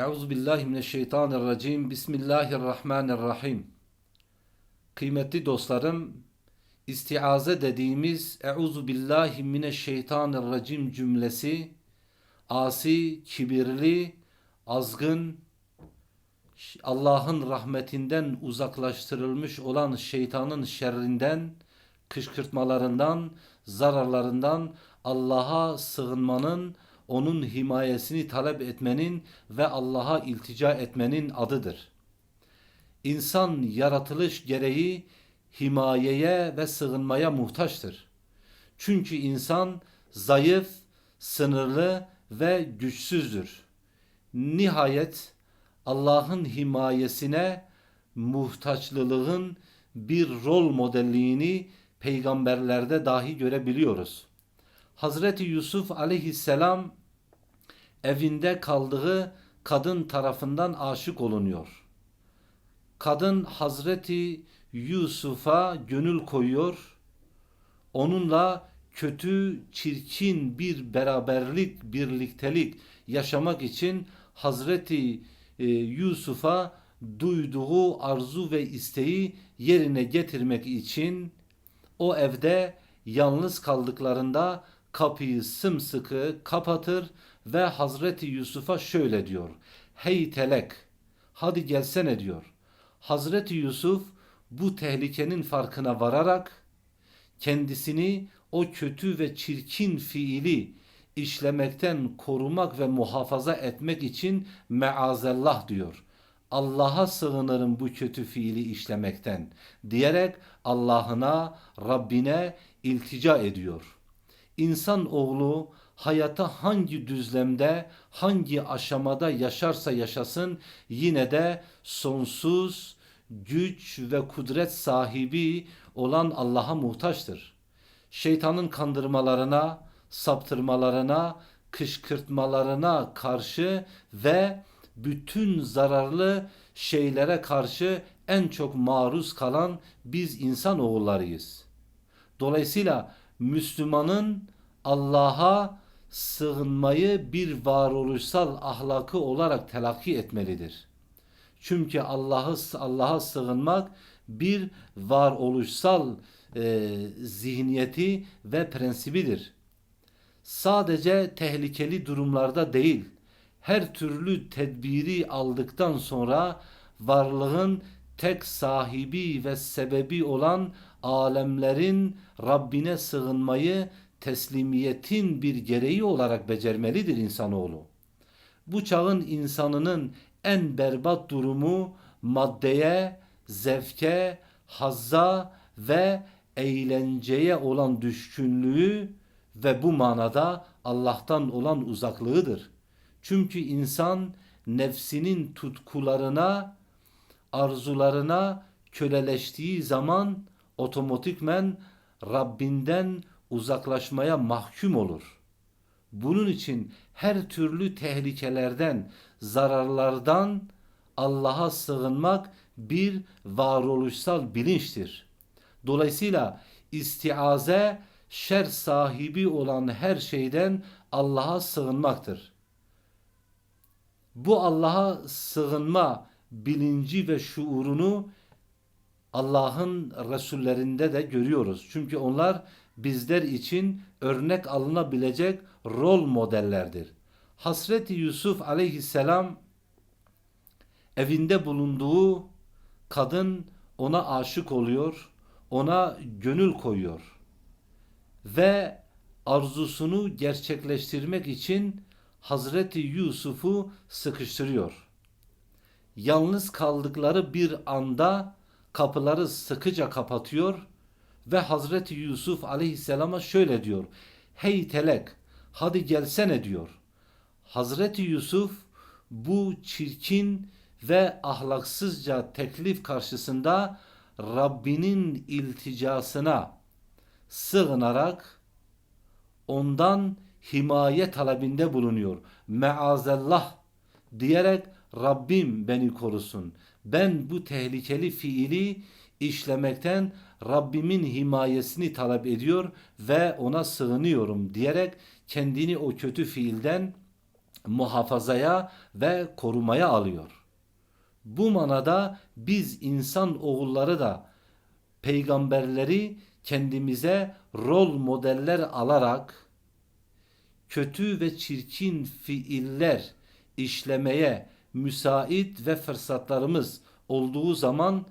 Euzu billahi mineşşeytanirracim. Bismillahirrahmanirrahim. Kıymetli dostlarım, istiaze dediğimiz Euzu billahi mineşşeytanirracim cümlesi asi, kibirli, azgın, Allah'ın rahmetinden uzaklaştırılmış olan şeytanın şerrinden, kışkırtmalarından, zararlarından Allah'a sığınmanın, onun himayesini talep etmenin ve Allah'a iltica etmenin adıdır. İnsan yaratılış gereği himayeye ve sığınmaya muhtaçtır. Çünkü insan zayıf, sınırlı ve güçsüzdür. Nihayet Allah'ın himayesine muhtaçlılığın bir rol modelliğini peygamberlerde dahi görebiliyoruz. Hazreti Yusuf aleyhisselam evinde kaldığı kadın tarafından aşık olunuyor. Kadın Hazreti Yusuf'a gönül koyuyor. Onunla kötü, çirkin bir beraberlik, birliktelik yaşamak için Hazreti e, Yusuf'a duyduğu arzu ve isteği yerine getirmek için o evde yalnız kaldıklarında kapıyı sımsıkı kapatır ve Hazreti Yusuf'a şöyle diyor. Hey telek hadi gelsene diyor. Hazreti Yusuf bu tehlikenin farkına vararak kendisini o kötü ve çirkin fiili işlemekten korumak ve muhafaza etmek için meazellah diyor. Allah'a sığınırım bu kötü fiili işlemekten diyerek Allah'ına, Rabbine iltica ediyor. İnsan oğlu hayata hangi düzlemde, hangi aşamada yaşarsa yaşasın yine de sonsuz güç ve kudret sahibi olan Allah'a muhtaçtır. Şeytanın kandırmalarına, saptırmalarına, kışkırtmalarına karşı ve bütün zararlı şeylere karşı en çok maruz kalan biz insan oğullarıyız. Dolayısıyla Müslümanın Allah'a sığınmayı bir varoluşsal ahlakı olarak telakki etmelidir. Çünkü Allah'ı Allah'a sığınmak bir varoluşsal e, zihniyeti ve prensibidir. Sadece tehlikeli durumlarda değil, her türlü tedbiri aldıktan sonra varlığın tek sahibi ve sebebi olan alemlerin Rabbine sığınmayı teslimiyetin bir gereği olarak becermelidir insanoğlu. Bu çağın insanının en berbat durumu maddeye, zevke, hazza ve eğlenceye olan düşkünlüğü ve bu manada Allah'tan olan uzaklığıdır. Çünkü insan nefsinin tutkularına, arzularına köleleştiği zaman otomatikmen Rabbinden uzaklaşmaya mahkum olur. Bunun için her türlü tehlikelerden, zararlardan Allah'a sığınmak bir varoluşsal bilinçtir. Dolayısıyla istiaze şer sahibi olan her şeyden Allah'a sığınmaktır. Bu Allah'a sığınma bilinci ve şuurunu Allah'ın Resullerinde de görüyoruz. Çünkü onlar bizler için örnek alınabilecek rol modellerdir. Hasreti Yusuf aleyhisselam evinde bulunduğu kadın ona aşık oluyor, ona gönül koyuyor ve arzusunu gerçekleştirmek için Hazreti Yusuf'u sıkıştırıyor. Yalnız kaldıkları bir anda kapıları sıkıca kapatıyor ve Hazreti Yusuf aleyhisselama şöyle diyor. Hey telek hadi gelsene diyor. Hazreti Yusuf bu çirkin ve ahlaksızca teklif karşısında Rabbinin ilticasına sığınarak ondan himaye talebinde bulunuyor. Meazellah diyerek Rabbim beni korusun. Ben bu tehlikeli fiili işlemekten Rabbimin himayesini talep ediyor ve ona sığınıyorum diyerek kendini o kötü fiilden muhafazaya ve korumaya alıyor. Bu manada biz insan oğulları da peygamberleri kendimize rol modeller alarak kötü ve çirkin fiiller işlemeye müsait ve fırsatlarımız olduğu zaman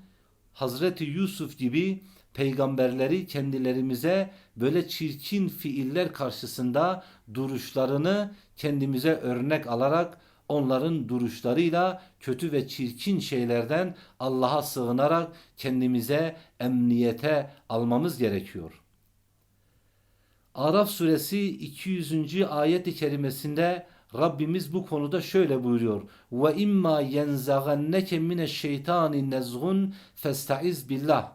Hazreti Yusuf gibi peygamberleri kendilerimize böyle çirkin fiiller karşısında duruşlarını kendimize örnek alarak onların duruşlarıyla kötü ve çirkin şeylerden Allah'a sığınarak kendimize emniyete almamız gerekiyor. Araf suresi 200. ayet-i kerimesinde Rabbimiz bu konuda şöyle buyuruyor. Ve imma yenzaganneke mineşşeytani nezgun festaiz billah.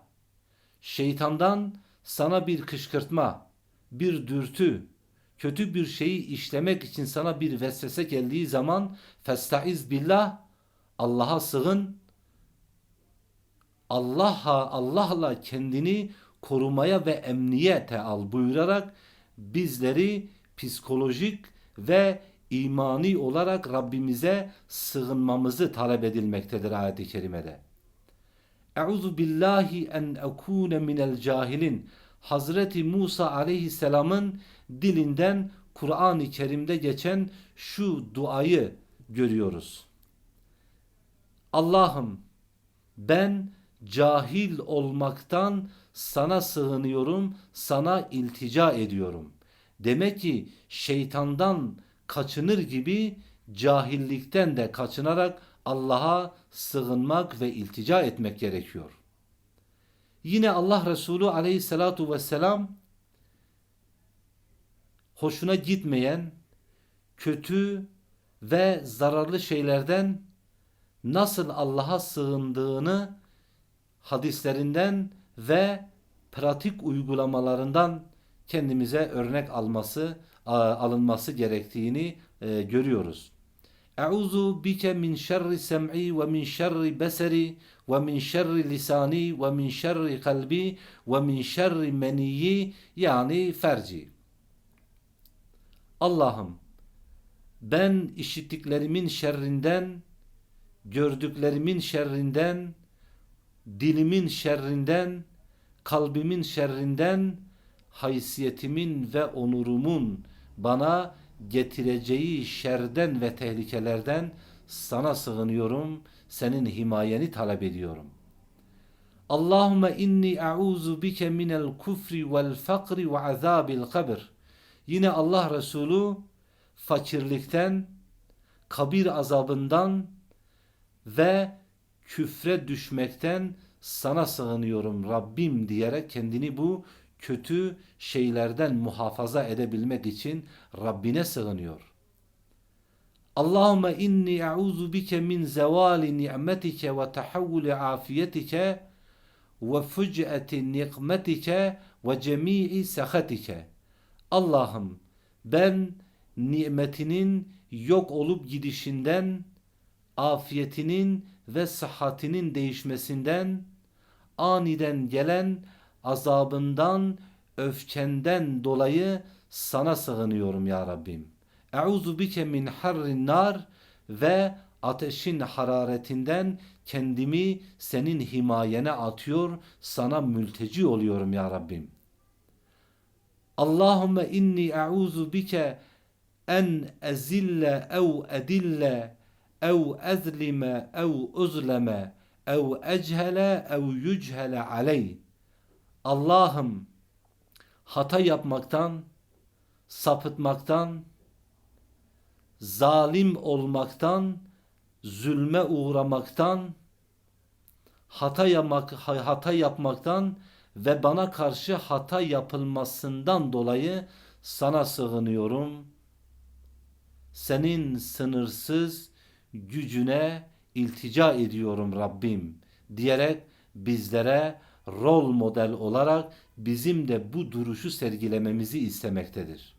Şeytandan sana bir kışkırtma, bir dürtü, kötü bir şeyi işlemek için sana bir vesvese geldiği zaman festaiz billah Allah'a sığın. Allah'a Allah'la kendini korumaya ve emniyete al buyurarak bizleri psikolojik ve imani olarak Rabbimize sığınmamızı talep edilmektedir ayet-i kerimede. Euzu billahi en ekune minel cahilin. Hazreti Musa aleyhisselamın dilinden Kur'an-ı Kerim'de geçen şu duayı görüyoruz. Allah'ım ben cahil olmaktan sana sığınıyorum, sana iltica ediyorum. Demek ki şeytandan kaçınır gibi cahillikten de kaçınarak Allah'a sığınmak ve iltica etmek gerekiyor. Yine Allah Resulü aleyhissalatu vesselam hoşuna gitmeyen kötü ve zararlı şeylerden nasıl Allah'a sığındığını hadislerinden ve pratik uygulamalarından kendimize örnek alması alınması gerektiğini e, görüyoruz. Euzu bike min şerri sem'i ve min şerri beseri ve min şerri lisani ve min şerri kalbi ve min şerri meniyi yani ferci. Allah'ım ben işittiklerimin şerrinden, gördüklerimin şerrinden, dilimin şerrinden, kalbimin şerrinden, haysiyetimin ve onurumun bana getireceği şerden ve tehlikelerden sana sığınıyorum, senin himayeni talep ediyorum. Allahümme inni e'uzu bike minel kufri vel fakri ve azabil kabir. Yine Allah Resulü fakirlikten, kabir azabından ve küfre düşmekten sana sığınıyorum Rabbim diyerek kendini bu kötü şeylerden muhafaza edebilmek için Rabbine sığınıyor. Allahümme inni e'uzu bike min zevali ni'metike ve tahavvuli afiyetike ve füc'eti nikmetike ve cemi'i sehatike. Allah'ım ben nimetinin yok olup gidişinden, afiyetinin ve sıhhatinin değişmesinden, aniden gelen azabından, öfkenden dolayı sana sığınıyorum ya Rabbim. Euzu bike min harrin nar ve ateşin hararetinden kendimi senin himayene atıyor, sana mülteci oluyorum ya Rabbim. Allahümme inni e'uzu bike en ezille ev edille ev ezlime ev uzleme ev echele ev yüchele aleyh Allah'ım hata yapmaktan, sapıtmaktan, zalim olmaktan, zulme uğramaktan, hata yapmak, hata yapmaktan ve bana karşı hata yapılmasından dolayı sana sığınıyorum. Senin sınırsız gücüne iltica ediyorum Rabbim diyerek bizlere rol model olarak bizim de bu duruşu sergilememizi istemektedir.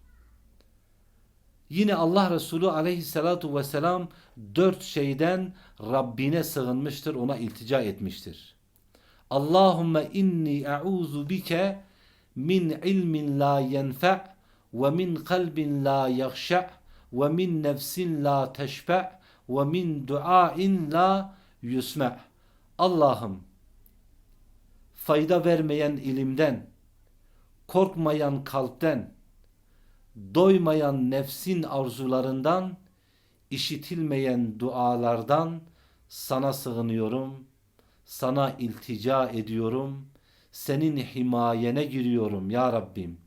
Yine Allah Resulü aleyhissalatu vesselam dört şeyden Rabbine sığınmıştır, ona iltica etmiştir. Allahümme inni e'uzu bike min ilmin la yenfe' ve min kalbin la yakşa' ve min nefsin la teşbe' ve min duain la yusme' Allah'ım fayda vermeyen ilimden, korkmayan kalpten, doymayan nefsin arzularından, işitilmeyen dualardan sana sığınıyorum, sana iltica ediyorum, senin himayene giriyorum ya Rabbim.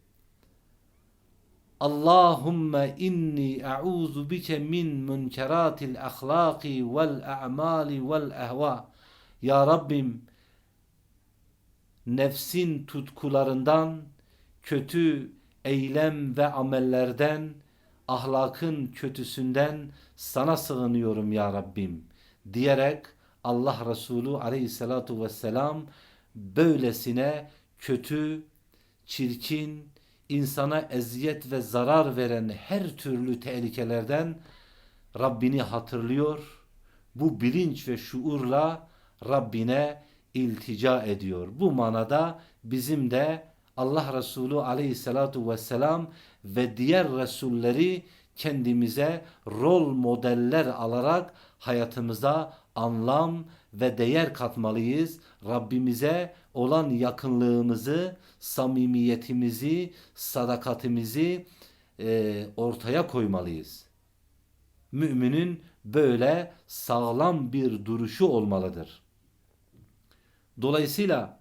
Allahümme inni a'udhu bike min münkeratil ahlaki vel a'mali vel ehva. Ya Rabbim nefsin tutkularından, kötü eylem ve amellerden, ahlakın kötüsünden sana sığınıyorum ya Rabbim diyerek Allah Resulü aleyhissalatu vesselam böylesine kötü, çirkin, insana eziyet ve zarar veren her türlü tehlikelerden Rabbini hatırlıyor. Bu bilinç ve şuurla Rabbine iltica ediyor. Bu manada bizim de Allah Resulü aleyhissalatu vesselam ve diğer Resulleri kendimize rol modeller alarak hayatımıza anlam ve değer katmalıyız. Rabbimize olan yakınlığımızı, samimiyetimizi, sadakatimizi e, ortaya koymalıyız. Müminin böyle sağlam bir duruşu olmalıdır. Dolayısıyla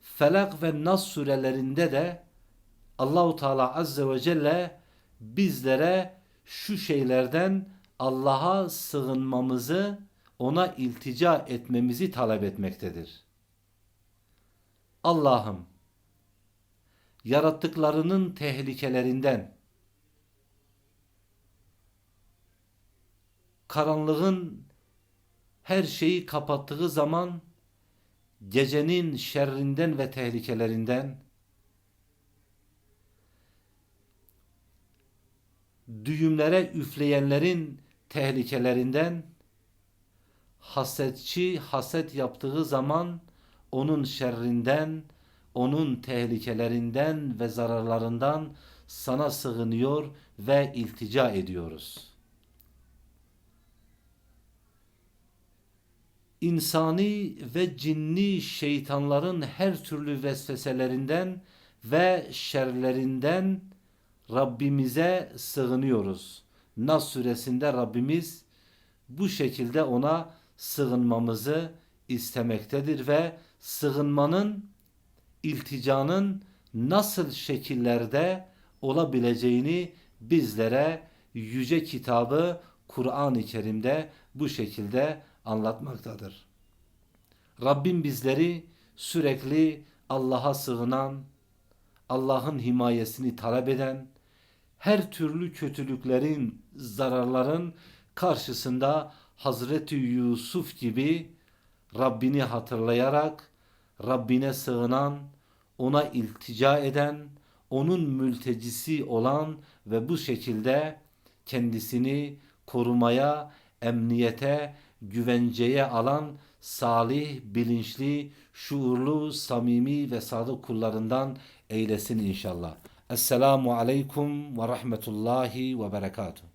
Felak ve Nas surelerinde de Allahu Teala azze ve celle bizlere şu şeylerden Allah'a sığınmamızı, ona iltica etmemizi talep etmektedir. Allah'ım yarattıklarının tehlikelerinden karanlığın her şeyi kapattığı zaman gecenin şerrinden ve tehlikelerinden düğümlere üfleyenlerin tehlikelerinden hasetçi haset yaptığı zaman onun şerrinden, onun tehlikelerinden ve zararlarından sana sığınıyor ve iltica ediyoruz. İnsani ve cinni şeytanların her türlü vesveselerinden ve şerlerinden Rabbimize sığınıyoruz. Nas suresinde Rabbimiz bu şekilde ona sığınmamızı istemektedir ve sığınmanın, ilticanın nasıl şekillerde olabileceğini bizlere yüce kitabı Kur'an-ı Kerim'de bu şekilde anlatmaktadır. Rabbim bizleri sürekli Allah'a sığınan, Allah'ın himayesini talep eden, her türlü kötülüklerin, zararların karşısında Hazreti Yusuf gibi Rabbini hatırlayarak Rabbine sığınan, ona iltica eden, onun mültecisi olan ve bu şekilde kendisini korumaya, emniyete, güvenceye alan salih, bilinçli, şuurlu, samimi ve sadık kullarından eylesin inşallah. Esselamu aleyküm ve rahmetullahi ve berekatuhu.